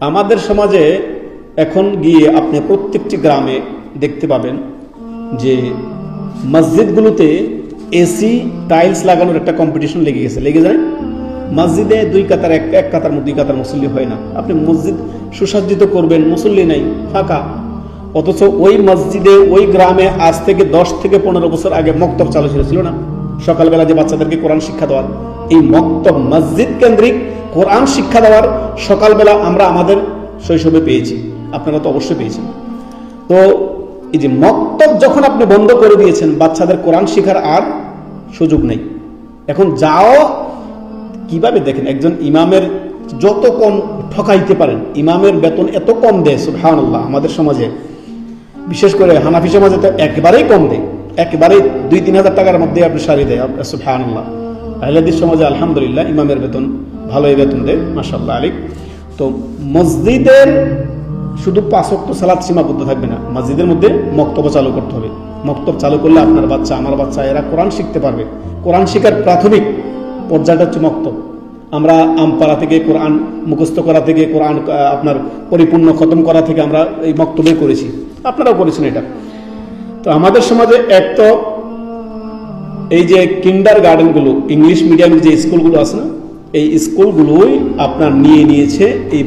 আমাদের সমাজে এখন গিয়ে আপনি প্রত্যেকটি গ্রামে দেখতে পাবেন যে মসজিদগুলোতে এসি টাইলস লাগানোর একটা কম্পিটিশন লেগে গেছে। লেগে যায়? মসজিদে দুই কাতার, এক এক কাতার দুই কাতার মুসল্লি হয় না। আপনি মসজিদ সুসজ্জিত করবেন, মুসল্লি নাই, ফাঁকা। অথচ ওই মসজিদে, ওই গ্রামে আজ থেকে দশ থেকে পনেরো বছর আগে মক্তব চালু ছিল না? সকালবেলা যে বাচ্চাদেরকে কোরআন শিক্ষা দেওয়ার, এই মক্তব মসজিদ কেন্দ্রিক কোরআন শিক্ষা দেওয়ার সকালবেলা আমরা আমাদের শৈশবে পেয়েছি। আপনারা তো অবশ্যই পেয়েছেন। তো এই যে মক্তব যখন আপনি বন্ধ করে দিয়েছেন, বাচ্চাদের কোরআন শিখার আর সুযোগ নেই। এখন যাও, কীভাবে দেখেন, একজন ইমামের যত কম ঠকাইতে পারেন, ইমামের বেতন এত কম দেয় সুবহান আমাদের সমাজে। বিশেষ করে হানাফি সমাজে তো একেবারেই কম দেয়। একেবারেই দুই তিন হাজার টাকার মধ্যে আপনি সারি দেয় সুবহান আল্লাহ আহলাদিস সমাজে আলহামদুলিল্লাহ, ইমামের বেতন ভালোই বেতন দেয় মাসাল্লাহ আলী তো মসজিদের শুধু পাঁচক্ত সালাদ সীমাবদ্ধ থাকবে না, মসজিদের মধ্যে মক্তব্য চালু করতে হবে। মক্তব চালু করলে আপনার বাচ্চা, আমার বাচ্চা, এরা কোরআন শিখতে পারবে। কোরআন শিখার প্রাথমিক পর্যায়টা হচ্ছে মক্তব আমরা আমপাড়া থেকে কোরআন মুখস্থ করা থেকে, কোরআন আপনার পরিপূর্ণ খতম করা থেকে আমরা এই মক্তবে করেছি। আপনারাও করেছেন এটা। তো আমাদের সমাজে এক তো এই যে কিন্ডার গার্ডেনগুলো ইংলিশ মিডিয়ামের যে স্কুলগুলো আছে না এই স্কুলগুলোই আপনার নিয়ে নিয়েছে এই